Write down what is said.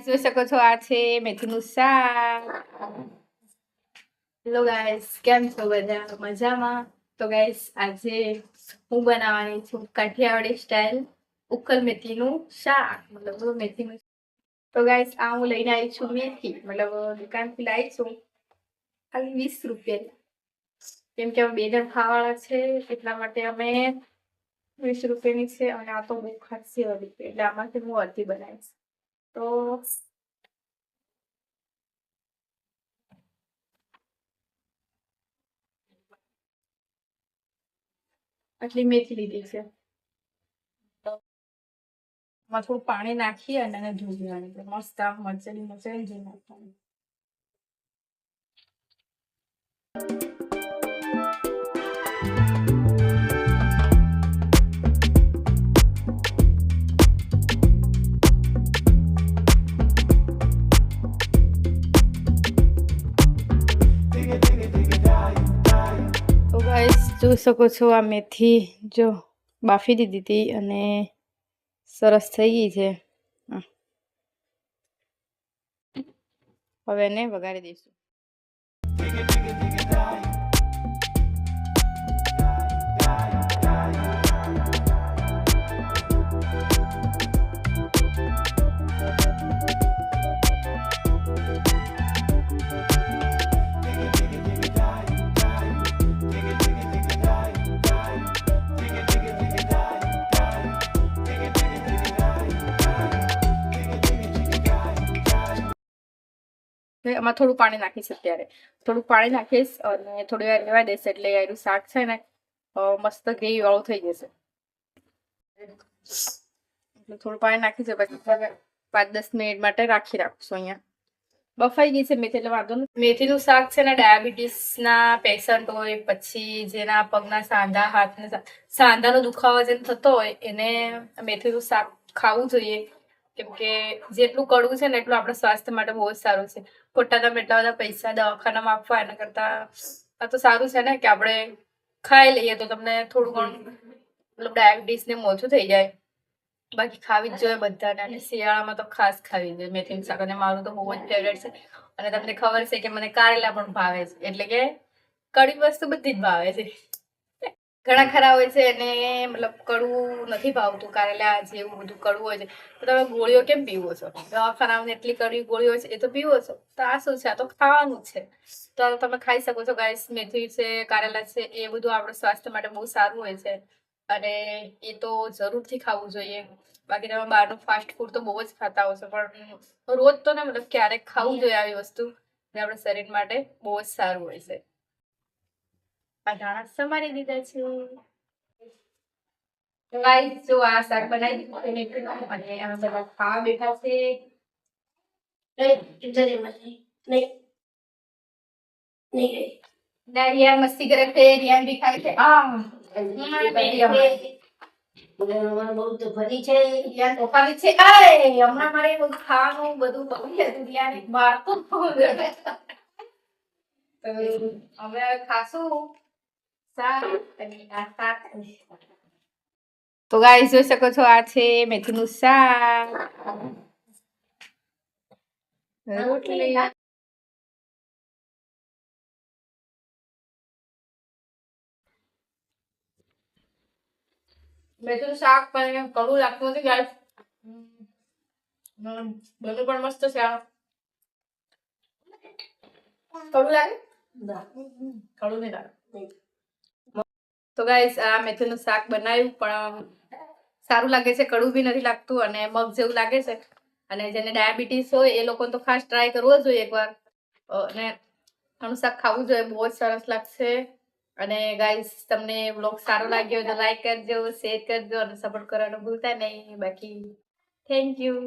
જોઈ શકો છો આ છે મેથીનું શાક હેલો ગાઈસ કેમ છો બધા મજામાં તો ગાઈસ આજે હું બનાવવાની છું કાઠિયાવાડી સ્ટાઇલ ઉકલ મેથીનું શાક મતલબ મેથીનું તો ગાઈસ આ હું લઈને આવી છું મેથી મતલબ દુકાનથી લાવી છું ખાલી વીસ રૂપિયા કેમ કે અમે બે જણ ખાવાવાળા છે એટલા માટે અમે વીસ રૂપિયાની છે અને આ તો બહુ ખાસી હતી એટલે આમાંથી હું અડધી બનાવીશ તો આટલી મેથી લીધી છે. એમાં થોડું પાણી નાખી અને એને ધોઈ દેવાની મસ્ત આમ મરચેલી મરચેલી ધોઈ નાખવાની. જોઈ શકો છો આ મેથી જો બાફી દીધી હતી અને સરસ થઈ ગઈ છે. હવે એને વઘારી દઈશું હવે થોડું પાણી નાખીશ અત્યારે. થોડું પાણી નાખીશ અને થોડી વાર રહેવા દઈશ એટલે એનું શાક છે ને મસ્ત ગ્રેવી વાળું થઈ જશે. થોડું પાણી નાખી પછી પાંચ દસ મિનિટ માટે રાખી રાખશું અહીંયા. બફાઈ ગઈ છે મેથી, એટલે વાંધો નથી. મેથીનું શાક છે ને, ડાયાબિટીસના પેશન્ટ હોય, પછી જેના પગના સાંધા હાથ ને સાંધાનો દુખાવો જેને થતો હોય, એને મેથીનું શાક ખાવું જોઈએ. કેમ કે જેટલું કડવું છે ને એટલું આપણા સ્વાસ્થ્ય માટે બહુ જ સારું છે. ખોટા તમે એટલા બધા પૈસા દવાખાનામાં આપવા એના કરતા આ તો સારું છે ને કે આપણે ખાઈ લઈએ તો તમને થોડું ઘણું મતલબ ડાયાબિટીસ ને ઓછું થઈ જાય. બાકી ખાવી જ જોઈએ બધાને અને શિયાળામાં તો ખાસ ખાવી જોઈએ. મેથીનું શાક અને મારું તો બહુ જ ફેવરેટ છે. અને તમને ખબર છે કે મને કારેલા પણ ભાવે છે. એટલે કે કડવી વસ્તુ બધી જ ભાવે છે. ઘણા ખરા હોય છે એને મતલબ કડવું નથી ભાવતું, કારેલા જેવું બધું કડવું હોય છે. તો તમે ગોળીઓ કેમ પીવો છો? દવાખાનામાં એટલી કડવી ગોળીઓ છે, એ તો પીવો છો. તો આ શું છે? આ તો ખાવાનું છે. તો તમે ખાઈ શકો છો ગાય મેથી છે, કારેલા છે, એ બધું આપણા સ્વાસ્થ્ય માટે બહુ સારું હોય છે. અને એ તો જરૂરથી ખાવું જોઈએ. બાકી તમે બહારનું ફાસ્ટ ફૂડ તો બહુ જ ખાતા હશો પણ રોજ તો ને મતલબ ક્યારેક ખાવું જોઈએ આવી વસ્તુ. જે આપણા શરીર માટે બહુ જ સારું હોય છે. આ ધાણા સમારી દીધા છે. ગાઈસ જો આ શાક બનાવી દીધું અને અમે બધા ખાવા બેઠા છે. નહીં જરી નહીં નહીં. નહીં. ગઈ ના રિયા મસ્તી કરે છે રિયા બી ખાય છે. આ મને બહુ તો ભરી છે રિયા તોફાની છે. આય હમણાં મારે ખાવાનું બધું બગડી હતું રિયાને બહાર તો તો હવે ખાશું. તો ગાઈસ જોઈ શકો છો આ છે મેથીનું શાક. રોટલી. મેથીનું શાક પણ કડું લાગતું નથી ગાય બધું પણ મસ્ત છે આ. કડવું લાગે? કડું નહીં લાગે. તો ગાઈસ આ મેથીનું શાક બનાવ્યું, પણ સારું લાગે છે, કડવું બી નથી લાગતું અને મગ જેવું લાગે છે. અને જેને ડાયાબિટીસ હોય, એ લોકોને તો ખાસ ટ્રાય કરવો જોઈએ એકવાર. અને આનું શાક ખાવું જોઈએ, બહુ જ સરસ લાગશે. અને ગાઈસ તમને બ્લોગ સારો લાગ્યો હોય તો લાઈક કરજો શેર કરજો અને સપોર્ટ કરવાનું ભૂલતા નહીં. બાકી થેન્ક યુ